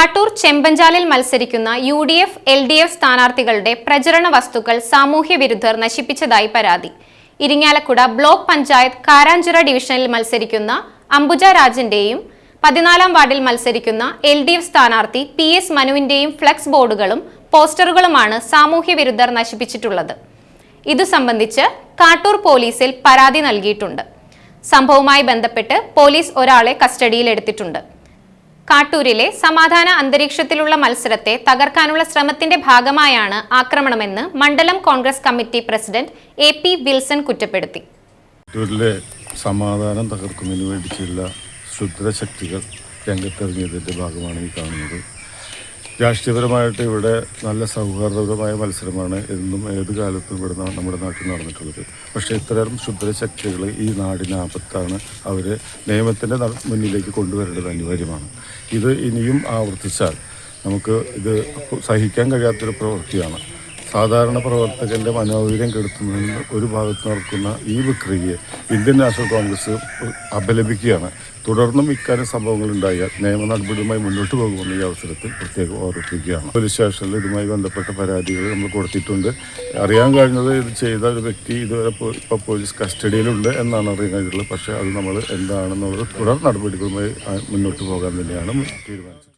കാട്ടൂർ ചെമ്പഞ്ചാലിൽ മത്സരിക്കുന്ന U D F L D F സ്ഥാനാർത്ഥികളുടെ പ്രചരണ വസ്തുക്കൾ സാമൂഹ്യ വിരുദ്ധർ നശിപ്പിച്ചതായി പരാതി. ഇരിങ്ങാലക്കുട ബ്ലോക്ക് പഞ്ചായത്ത് കാരാഞ്ചിറ ഡിവിഷനിൽ മത്സരിക്കുന്ന അംബുജ രാജന്റെയും പതിനാലാം വാർഡിൽ മത്സരിക്കുന്ന എൽ ഡി എഫ് സ്ഥാനാർത്ഥി പി എസ് മനുവിന്റെയും ഫ്ലക്സ് ബോർഡുകളും പോസ്റ്ററുകളുമാണ് സാമൂഹ്യ വിരുദ്ധർ നശിപ്പിച്ചിട്ടുള്ളത്. ഇതു സംബന്ധിച്ച് കാട്ടൂർ പോലീസിൽ പരാതി നൽകിയിട്ടുണ്ട്. സംഭവവുമായി ബന്ധപ്പെട്ട് പോലീസ് ഒരാളെ കസ്റ്റഡിയിലെടുത്തിട്ടുണ്ട്. കാട്ടൂരിലെ സമാധാന അന്തരീക്ഷത്തിലുള്ള മത്സരത്തെ തകർക്കാനുള്ള ശ്രമത്തിന്റെ ഭാഗമായാണ് ആക്രമണമെന്ന് മണ്ഡലം Congress committee president A P Wilson കുറ്റപ്പെടുത്തി. കാട്ടൂരിലെ സമാധാനം തകർക്കുന്നതിന് വേണ്ടി ചില ക്ഷുദ്രശക്തികൾ രംഗത്തിറങ്ങിയതിന്റെ ഭാഗമാണ് ഈ കാണുന്നത്. രാഷ്ട്രീയപരമായിട്ട് ഇവിടെ നല്ല സൗഹാർദ്ദപരമായ മത്സരമാണ് എന്നും ഏത് കാലത്തും ഇവിടെ നമ്മുടെ നാട്ടിൽ നടന്നിട്ടുള്ളത്. പക്ഷേ ഇത്തരം ശുദ്ധശക്തികൾ ഈ നാടിന് ആപത്താണ് അവർ നിയമത്തിന്റെ മുന്നിലേക്ക് കൊണ്ടുവരേണ്ടത് അനിവാര്യമാണ്. ഇത് ഇനിയും ആവർത്തിച്ചാൽ നമുക്ക് ഇത് സഹിക്കാൻ കഴിയാത്തൊരു പ്രവൃത്തിയാണ്. സാധാരണ പ്രവർത്തകന്റെ മനോവീര്യം കെടുത്തുന്നതിന് ഒരു ഭാഗത്ത് നടക്കുന്ന ഈ വിക്രിയെ ഇന്ത്യൻ നാഷണൽ കോൺഗ്രസ് അപലപിക്കുകയാണ്. തുടർന്നും ഇക്കാര്യം സംഭവങ്ങൾ ഉണ്ടായാൽ നിയമ നടപടിയുമായി മുന്നോട്ട് പോകുമെന്ന് ഈ അവസരത്തിൽ പ്രത്യേകം ഓർമ്മിപ്പിക്കുകയാണ്. പോലീസ് സ്റ്റേഷനിൽ ഇതുമായി ബന്ധപ്പെട്ട പരാതികൾ നമ്മൾ കൊടുത്തിട്ടുണ്ട്. അറിയാൻ കഴിഞ്ഞത് ഇത് ചെയ്ത ഒരു വ്യക്തി ഇതുവരെ ഇപ്പോൾ പോലീസ് കസ്റ്റഡിയിലുണ്ട് എന്നാണ് അറിയാൻ കഴിഞ്ഞിട്ടുള്ളത്. പക്ഷേ അത് നമ്മൾ എന്താണെന്നുള്ളത് തുടർ നടപടികളുമായി മുന്നോട്ട് പോകാൻ തന്നെയാണ് തീരുമാനിച്ചത്